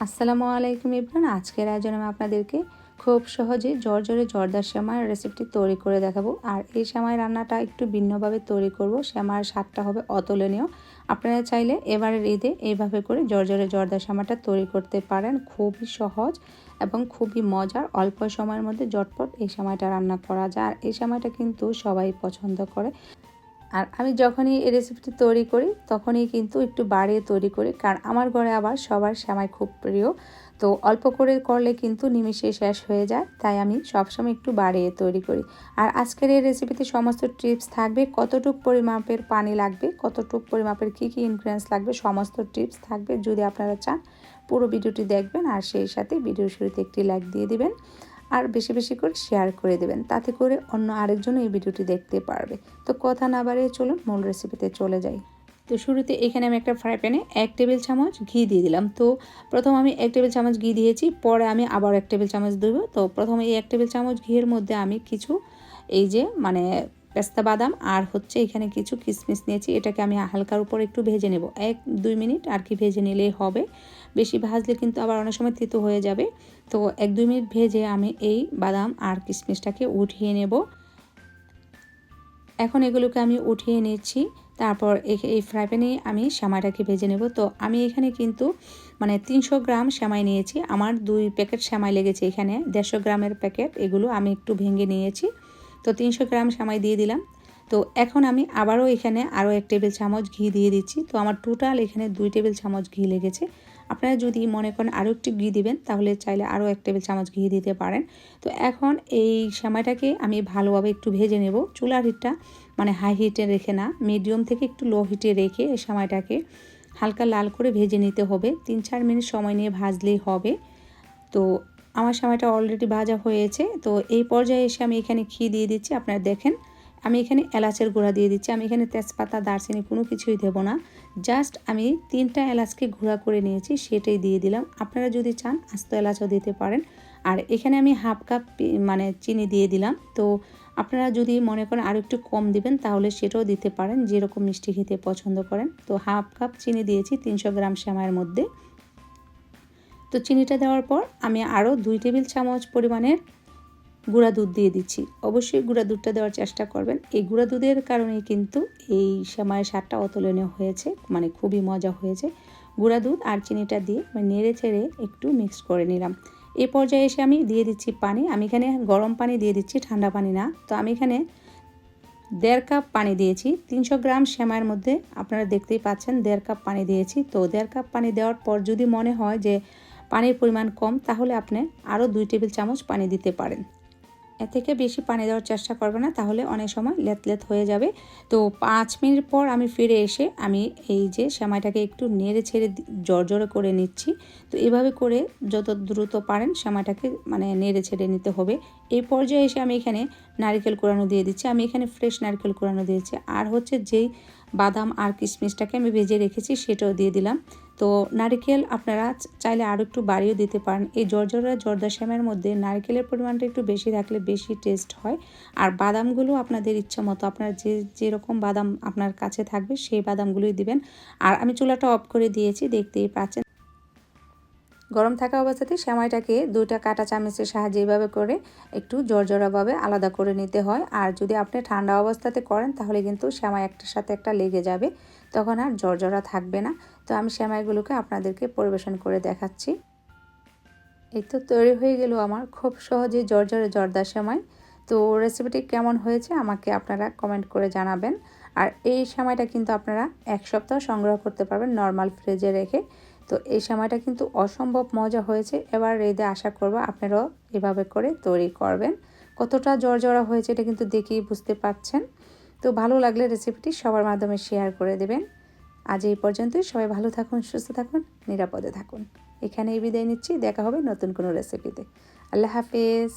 আসসালামু আলাইকুম ইবরান। আজকের আয়োজনে আমি আপনাদেরকে খুব সহজে জর্জরে জর্দার শ্যামার রেসিপিটি তৈরি করে দেখাবো। আর এই শ্যামাই রান্নাটা একটু ভিন্নভাবে তৈরি করব। শ্যামার স্বাদটা হবে অতুলনীয়। আপনারা চাইলে এবারের ঈদে এইভাবে করে জর্জরে জর্দার শ্যামাটা তৈরি করতে পারেন। খুবই সহজ এবং খুবই মজার। অল্প সময়ের মধ্যে জটপট এই সময়টা রান্না করা যায়। আর এই সময়টা কিন্তু সবাই পছন্দ করে। আর আমি যখনই এই রেসিপিটি তৈরি করি, তখনই কিন্তু একটু বাড়িয়ে তৈরি করি, কারণ আমার ঘরে আবার সবার শ্যামাই খুব প্রিয়। তো অল্প করে করলে কিন্তু নিমিশে শেষ হয়ে যায়, তাই আমি সবসময় একটু বাড়িয়ে তৈরি করি। আর আজকের এই রেসিপিতে সমস্ত টিপস থাকবে, কতটুক পরিমাপের পানি লাগবে, কতটুক পরিমাপের কী কী ইনগ্রিডিয়েন্টস লাগবে, সমস্ত টিপস থাকবে। যদি আপনারা চান, পুরো ভিডিওটি দেখবেন, আর সেই সাথে ভিডিও শুরুতে একটি লাইক দিয়ে দিবেন। আর বেশি বেশি করে শেয়ার করে দেবেন। তাতে করে অন্য আরেকজন এই ভিডিওটি দেখতে পারবে। তো কথা না বাড়িয়ে চলুন, মূল রেসিপিতে চলে যাই। তো শুরুতে এখানে আমি একটা ফ্রাই প্যানে এক টেবিল চামচ ঘি দিয়ে দিলাম। তো প্রথম আমি এক টেবিল চামচ ঘি দিয়েছি, পরে আমি আবার এক টেবিল চামচ দেব। তো প্রথমে এই এক টেবিল চামচ ঘিয়ের মধ্যে আমি কিছু এই যে মানে পেস্তা বাদাম আর হচ্ছে এখানে কিছু কিশমিশ নিয়েছি। এটাকে আমি হালকার উপর একটু ভেজে নেব। এক, দুই মিনিট আর কি ভেজে নিলেই হবে। বেশি ভাজলে কিন্তু আবার অনেক সময় তিতো হয়ে যাবে। তো এক, দুই মিনিট ভেজে আমি এই বাদাম আর কিশমিশটাকে উঠিয়ে নেব। এখন এগুলোকে আমি উঠিয়ে নিচ্ছি। তারপর এই ফ্রাই প্যানে আমি শ্যামাইটাকে ভেজে নেব। তো আমি এখানে কিন্তু মানে তিনশো গ্রাম শ্যামাই নিয়েছি। আমার দুই প্যাকেট শ্যামাই লেগেছে এখানে। দেড়শো গ্রামের প্যাকেট। এগুলো আমি একটু ভেঙে নিয়েছি। তো তিনশো গ্রাম শ্যামাই দিয়ে দিলাম। তো এখন আমি আবারও এখানে আরও এক টেবিল চামচ ঘি দিয়ে দিচ্ছি। তো আমার টোটাল এখানে দুই টেবিল চামচ ঘি লেগেছে। আপনারা যদি মনে করেন আরও একটু ঘি দিবেন, তাহলে চাইলে আরও এক টেবিল চামচ ঘি দিতে পারেন। তো এখন এই সময়টাকে আমি ভালোভাবে একটু ভেজে নেব। চুলার হিটটা মানে হাই হিটে রেখে না, মিডিয়াম থেকে একটু লো হিটে রেখে এই সময়টাকে হালকা লাল করে ভেজে নিতে হবে। তিন চার মিনিট সময় নিয়ে ভাজলেই হবে। তো আমার সময়টা অলরেডি ভাজা হয়েছে, তো এই পর্যায়ে এসে আমি এখানে ঘি দিয়ে দিচ্ছি, আপনারা দেখেন। আমি এখানে এলাচের গুঁড়া দিয়ে দিচ্ছি, আমি এখানে তেজপাতা, দারচিনি কোনো কিছুই দেব না। জাস্ট আমি তিনটা এলাচকে গুঁড়া করে নিয়েছি, সেটাই দিয়ে দিলাম। আপনারা যদি চান, আস্ত এলাচও দিতে পারেন। আর এখানে আমি হাফ কাপ মানে চিনি দিয়ে দিলাম। তো আপনারা যদি মনে করেন আরও একটু কম দিবেন, তাহলে সেটাও দিতে পারেন, যেরকম মিষ্টি খেতে পছন্দ করেন। তো হাফ কাপ চিনি দিয়েছি, তিনশো গ্রাম শ্যামায়ের মধ্যে। তো চিনিটা দেওয়ার পর আমি আরও দুই টেবিল চামচ পরিমাণের গুঁড়া দুধ দিয়ে দিচ্ছি। অবশ্যই গুঁড়া দুধটা দেওয়ার চেষ্টা করবেন। এই গুঁড়া দুধের কারণে কিন্তু এই সময়ের স্বাদটা অতুলনীয় হয়েছে মানে খুবই মজা হয়েছে। গুঁড়া দুধ আর চিনিটা দিয়ে নেড়ে চেড়ে একটু মিক্স করে নিলাম। এই পর্যায়ে এসে আমি দিয়ে দিচ্ছি পানি। আমি এখানে গরম পানি দিয়ে দিচ্ছি, ঠান্ডা পানি না। তো আমি এখানে দেড় কাপ পানি দিয়েছি। তিনশো গ্রাম শ্যামার মধ্যে আপনারা দেখতেই পাচ্ছেন দেড় কাপ পানি দিয়েছি। তো দেড় কাপ পানি দেওয়ার পর যদি মনে হয় যে পানির পরিমাণ কম, তাহলে আপনি আরও দুই টেবিল চামচ পানি দিতে পারেন। এর থেকে বেশি পানি দেওয়ার চেষ্টা করবে না, তাহলে অনেক সময় লেত লেত হয়ে যাবে। তো পাঁচ মিনিট পর আমি ফিরে এসে আমি এই যে সেমাইটাকে একটু নেড়ে ছেড়ে জড়জড়ে করে নিচ্ছি। তো এভাবে করে যত দ্রুত পারেন সেমাইটাকে মানে নেড়ে ছেড়ে নিতে হবে। এই পর্যায়ে এসে আমি এখানে নারকেল কোরানো দিয়ে দিচ্ছি। আমি এখানে ফ্রেশ নারকেল কোরানো দিয়েছি আর হচ্ছে যেই বাদাম আর কিশমিশটাকে আমি ভেজে রেখেছি সেটাও দিয়ে দিলাম। তো নারিকেল আপনারা চাইলে আরও একটু বাড়িয়ে দিতে পারেন। এই জর্জরা জর্দা শ্যামের মধ্যে নারিকেলের পরিমাণটা একটু বেশি রাখলে বেশি টেস্ট হয়। আর বাদামগুলো আপনাদের ইচ্ছা মতো আপনার যে যেরকম বাদাম আপনার কাছে থাকবে সেই বাদামগুলোই দিবেন। আর আমি চুলাটা অফ করে দিয়েছি, দেখতেই পাচ্ছেন। গরম থাকা অবস্থাতে সেমাইটাকে দুইটা কাটা চামচের সাহায্যে এইভাবে করে একটু জর্জরাভাবে আলাদা করে নিতে হয়। আর যদি আপনি ঠান্ডা অবস্থাতে করেন, তাহলে কিন্তু সেমাই একটার সাথে একটা লেগে যাবে। তখন আর জর্জরা থাকবে না। তো আমি সেমাইগুলোকে আপনাদেরকে পরিবেশন করে দেখাচ্ছি। এই তো তৈরি হয়ে গেল আমার খুব সহজে জর্জরে জর্দা সেমাই। তো রেসিপিটি কেমন হয়েছে আমাকে আপনারা কমেন্ট করে জানাবেন। আর এই সময়টা কিন্তু আপনারা এক সপ্তাহ সংগ্রহ করতে পারবেন নর্মাল ফ্রিজে রেখে। তো এই সময়টা কিন্তু অসম্ভব মজা হয়েছে। এবার রেদে আশা করব আপনারাও এভাবে করে তৈরি করবেন। কতটা জড়জড়া হয়েছে এটা কিন্তু দেখেই বুঝতে পাচ্ছেন। তো ভালো লাগলে রেসিপিটি সবার মাধ্যমে শেয়ার করে দেবেন। আজ এই পর্যন্তই। সবাই ভালো থাকুন, সুস্থ থাকুন, নিরাপদে থাকুন। এখানেই বিদায় নিচ্ছি। দেখা হবে নতুন কোনো রেসিপিতে আল্লাহ হাফিজ।